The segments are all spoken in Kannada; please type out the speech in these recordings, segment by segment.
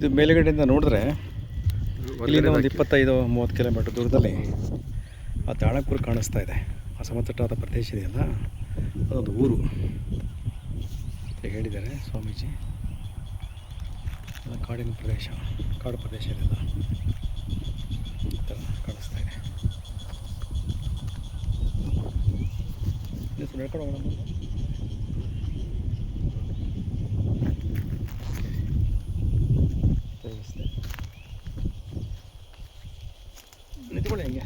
ಇದು ಮೇಲುಗಡೆಯಿಂದ ನೋಡಿದ್ರೆ ಇಲ್ಲಿಂದ ಒಂದು ಇಪ್ಪತ್ತೈದು ಮೂವತ್ತು ಕಿಲೋಮೀಟ್ರ್ ದೂರದಲ್ಲಿ ಆ ತಾಣಪುರ ಕಾಣಿಸ್ತಾ ಇದೆ. ಆ ಸಮತಟ್ಟಾದ ಪ್ರದೇಶ ಇದೆಯಲ್ಲ ಅದೊಂದು ಊರು ಅಂತ ಹೇಳಿದ್ದಾರೆ ಸ್ವಾಮೀಜಿ. ಕಾಡಿನ ಪ್ರದೇಶ ಕಾಡು ಪ್ರದೇಶ ಇದೆಲ್ಲ ಈ ಥರ ಕಾಣಿಸ್ತಾ ಇದೆ. ನಡ್ಕೊಂಡು ಹೋಗೋಣ ಬನ್ನಿ. ವ್ಯವಸ್ಥೆ ನಿಂತ್ಕೊಳ್ಳಿ ಹಂಗೆ.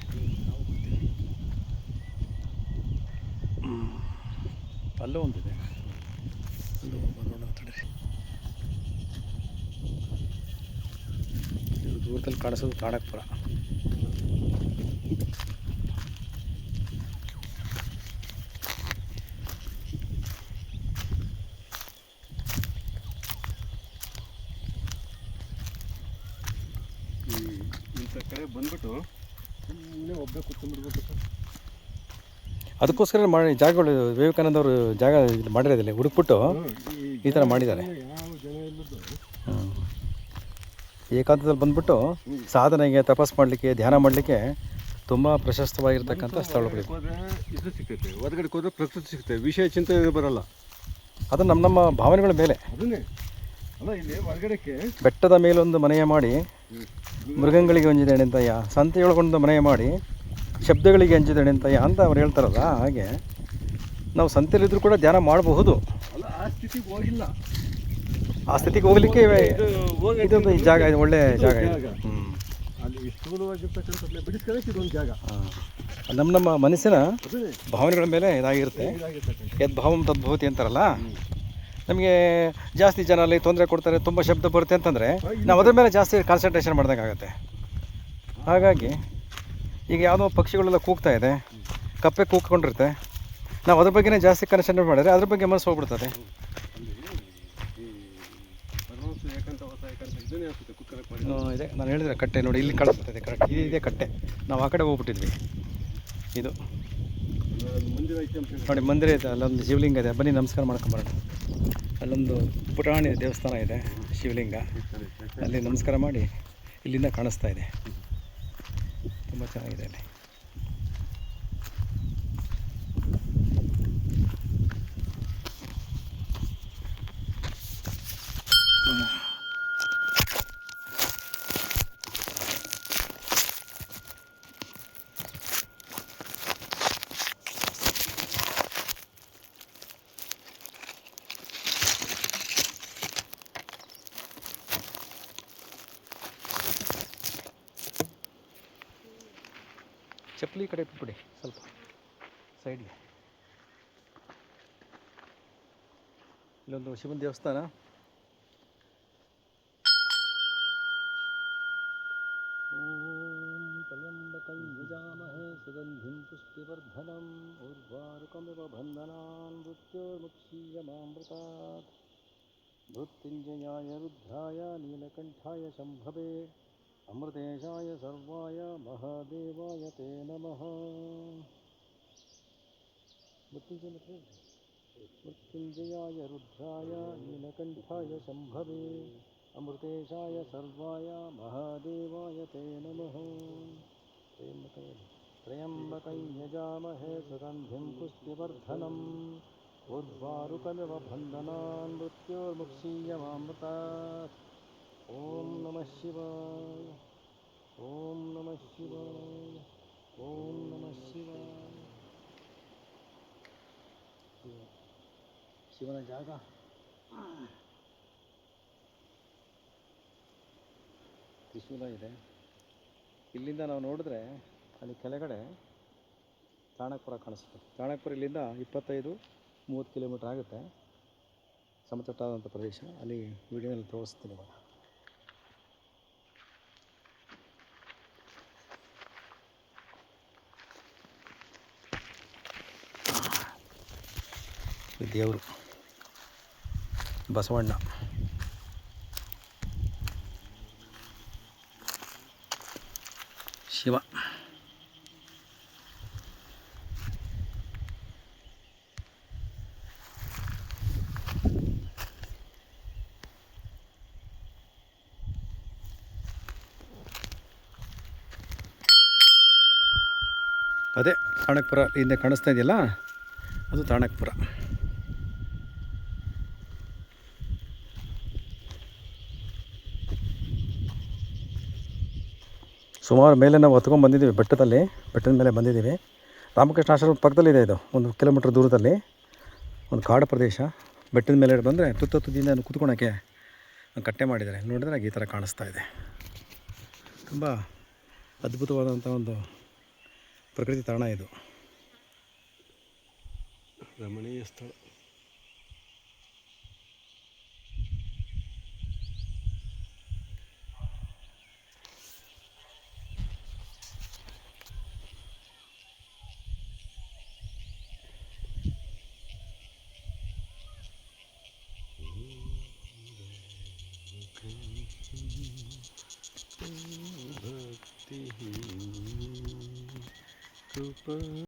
ಅಲ್ಲೂ ಒಂದಿದೆ. ಅಲ್ಲೂ ಬರೋಣ ತಡೀರಿ ದೂರದಲ್ಲಿ ಕಾಣಿಸೋದು ತಾಣಕಪುರ ಇಂಥ ಕಡೆ ಬಂದ್ಬಿಟ್ಟು ಸುಮ್ಮನೆ ಒಬ್ಬೇ ಕೂತ್ಕೊಂಡ್ಬಿಡ್ಬೇಕು ಅದಕ್ಕೋಸ್ಕರ ಮಾಡಿ ಜಾಗಗಳು ವಿವೇಕಾನಂದ ಅವರು ಜಾಗ ಇಲ್ಲಿ ಮಾಡಿರೋದಿಲ್ಲ ಹುಡುಕ್ಬಿಟ್ಟು ಈ ಥರ ಮಾಡಿದ್ದಾರೆ. ಏಕಾಂತದಲ್ಲಿ ಬಂದ್ಬಿಟ್ಟು ಸಾಧನೆಗೆ ತಪಸ್ ಮಾಡಲಿಕ್ಕೆ ಧ್ಯಾನ ಮಾಡಲಿಕ್ಕೆ ತುಂಬ ಪ್ರಶಸ್ತವಾಗಿರ್ತಕ್ಕಂಥ ಸ್ಥಳಗಳು. ಇದು ಸಿಗ್ತೈತೆ ಹೊರಗಡೆ ಹೋದ್ರೆ ಪ್ರಕೃತಿ ಸಿಗ್ತದೆ ವಿಷಯ ಚಿಂತೆ ಬರಲ್ಲ. ಅದು ನಮ್ಮ ನಮ್ಮ ಭಾವನೆಗಳ ಮೇಲೆ. ಅಲ್ಲ ಇಲ್ಲಿ ಹೊರಗಡೆಕ್ಕೆ ಬೆಟ್ಟದ ಮೇಲೊಂದು ಮನೆಯ ಮಾಡಿ ಮೃಗಗಳಿಗೆ ಸಂತೆ ಒಳಗೊಂಡು ಮನೆ ಮಾಡಿ ಶಬ್ದಗಳಿಗೆ ಅಂಜಿದೆಣೆಂತಯ್ಯ ಅಂತ ಅವ್ರು ಹೇಳ್ತಾರಲ್ಲ ಹಾಗೆ ನಾವು ಸಂತೆಯಲ್ಲಿದ್ದರೂ ಕೂಡ ಧ್ಯಾನ ಮಾಡಬಹುದು. ಆ ಸ್ಥಿತಿಗೆ ಹೋಗಿಲ್ಲ. ಆ ಸ್ಥಿತಿಗೆ ಹೋಗಲಿಕ್ಕೆ ಇದು ಹೋಗಿ ಇದೊಂದು ಈ ಜಾಗ ಇದು ಒಳ್ಳೆ ಜಾಗ ಇದೆ. ಜಾಗ. ಹ್ಮ್. ಅಲ್ಲಿ ಸ್ಥೂಲವಾಗಿರ್ತಕ್ಕಂಥ ಬಿಡಿಸ್ಕೊಳ್ಳೋಕೆ ಇದೊಂದು ಜಾಗ. ನಮ್ಮ ನಮ್ಮ ಮನಸ್ಸಿನ ಭಾವನೆಗಳ ಮೇಲೆ ಇದಾಗಿರುತ್ತೆ. ಯದ್ ಯದ್ಭಾವಂ ತದ್ಭವತಿ ಅಂತಾರಲ್ಲ? ನಮಗೆ ಜಾಸ್ತಿ ಜನ ಅಲ್ಲಿ ತೊಂದರೆ ಕೊಡ್ತಾರೆ, ತುಂಬ ಶಬ್ದ ಬರುತ್ತೆ ಅಂತಂದರೆ ನಾವು ಅದ್ರ ಮೇಲೆ ಜಾಸ್ತಿ ಕಾನ್ಸಂಟ್ರೇಷನ್ ಮಾಡ್ದಂಗೆ ಆಗುತ್ತೆ ಹಾಗಾಗಿ ಈಗ ಯಾವುದೋ ಪಕ್ಷಿಗಳೆಲ್ಲ ಕೂಗ್ತಾ ಇದೆ, ಕಪ್ಪೆ ಕೂಗ್ಕೊಂಡಿರುತ್ತೆ. ನಾವು ಅದ್ರ ಬಗ್ಗೆನೇ ಜಾಸ್ತಿ ಕಾನ್ಸಂಟ್ರೇಟ್ ಮಾಡಿದ್ರೆ ಅದ್ರ ಬಗ್ಗೆ ಮನಸ್ಸು ಹೋಗ್ಬಿಡ್ತದೆ. ಇದೆ. ನಾನು ಹೇಳಿದ್ರೆ ಕಟ್ಟೆ ನೋಡಿ, ಇಲ್ಲಿ ಕಳಿಸ್ತದೆ ಕರೆಕ್ಟ್ ಇದೆ ಕಟ್ಟೆ. ನಾವು ಆ ಕಡೆ ಹೋಗ್ಬಿಟ್ಟಿದ್ವಿ. ಇದು. ನೋಡಿ, ಮಂದಿರ ಇದೆ, ಅಲ್ಲೊಂದು ಶಿವಲಿಂಗ ಇದೆ. ಬನ್ನಿ, ನಮಸ್ಕಾರ ಮಾಡ್ಕೊಂಬರೋಣ ಅಲ್ಲೊಂದು ಪುಟಾಣಿ ದೇವಸ್ಥಾನ ಇದೆ, ಶಿವಲಿಂಗ. ಅಲ್ಲಿ ನಮಸ್ಕಾರ ಮಾಡಿ ಇಲ್ಲಿಂದ ಕಾಣಿಸ್ತಾ ಇದೆ. ತುಂಬ ಚೆನ್ನಾಗಿದೆ ಅಲ್ಲಿ. ಚಪ್ಪಲಿ ಕಡೆ ಬಿಟ್ಬಿಡಿ ಸ್ವಲ್ಪ ಸೈಡ್ಗೆ ಇಲ್ಲೊಂದು ಶಿವನ ದೇವಸ್ಥಾನ ಓಂ ತ್ರ್ಯಂಬಕಂ ಯಜಾಮಹೇ ಸುಗಂಧಿಂ ಪುಷ್ಟಿವರ್ಧನಂ ಉರ್ವಾರುಕಮಿವ ಬಂಧನಾನ್ ಮೃತ್ಯೋರ್ಮುಕ್ಷೀಯಮಾಮೃತಾತ್ ಮೃತ್ಯುಂಜಯಾಯ ರುದ್ರಾಯ ನೀಲಕಂಠಾಯ ಶಂಭವೇ अमृतेशाय सर्वाय महादेवाय ते नम। मृत्युंजयाय रुद्राय नीलकंठाय शंभवे। अमृतेशाय सर्वाय महादेवाय ते नम। त्र्यम्बकं यजामहे पुष्टिवर्धन पुष्टिवर्धनम्। उद्वारुकमिव ಓಂ ನಮಃ ಶಿವಾಯ. ಓಂ ನಮಃ ಶಿವಾಯ. ಓಂ ನಮಃ ಶಿವಾಯ. ಶಿವ- ಶಿವನ ಜಾಗ. ತ್ರಿಶೂಲ ಇದೆ. ಇಲ್ಲಿಂದ ನಾವು ನೋಡಿದ್ರೆ ಅಲ್ಲಿ ಕೆಳಗಡೆ ಚಾಣಕ್ಪುರ ಕಾಣಿಸುತ್ತೆ. ಚಾಣಕ್ಪುರ ಇಲ್ಲಿಂದ ಇಪ್ಪತ್ತೈದು ಮೂವತ್ತು ಕಿಲೋಮೀಟ್ರ್ ಆಗುತ್ತೆ. ಸಮತಟ್ಟಾದಂಥ ಪ್ರದೇಶ. ಅಲ್ಲಿ ವಿಡಿಯೋನಲ್ಲಿ ತೋರಿಸ್ತೀನಿ ಇವಾಗ. ದೇವರು. ಬಸವಣ್ಣ. ಶಿವ. ಅದೇ ತಾಣಕ್ಪುರ ಹಿಂದೆ ಕಾಣಿಸ್ತಾ ಇದೆಯಲ್ಲ? ಅದು ತಾಣಕ್ಪುರ. ಸುಮಾರು ಮೇಲೆ ನಾವು ಹತ್ಕೊಂಡು ಬಂದಿದ್ದೀವಿ, ಬೆಟ್ಟದಲ್ಲಿ, ಬೆಟ್ಟದ ಮೇಲೆ ಬಂದಿದ್ದೀವಿ. ರಾಮಕೃಷ್ಣ ಆಶ್ರಮದ ಪಕ್ಕದಲ್ಲಿದೆ ಇದು ಒಂದು ಕಿಲೋಮೀಟ್ರ್ ದೂರದಲ್ಲಿ, ಒಂದು ಕಾಡು ಪ್ರದೇಶ. ಬೆಟ್ಟದ ಮೇಲೆ ಬಂದರೆ ತುತ್ತ ತುದಿಯಿಂದ ಕುತ್ಕೊಳಕ್ಕೆ ಕಟ್ಟೆ ಮಾಡಿದ್ದಾರೆ. ನೋಡಿದ್ರೆ ಈ ಥರ ಕಾಣಿಸ್ತಾ ಇದೆ. ತುಂಬ ಅದ್ಭುತವಾದಂಥ ಒಂದು ಪ್ರಕೃತಿ ತಾಣ ಇದು. ರಮಣೀಯ ಸ್ಥಳ. super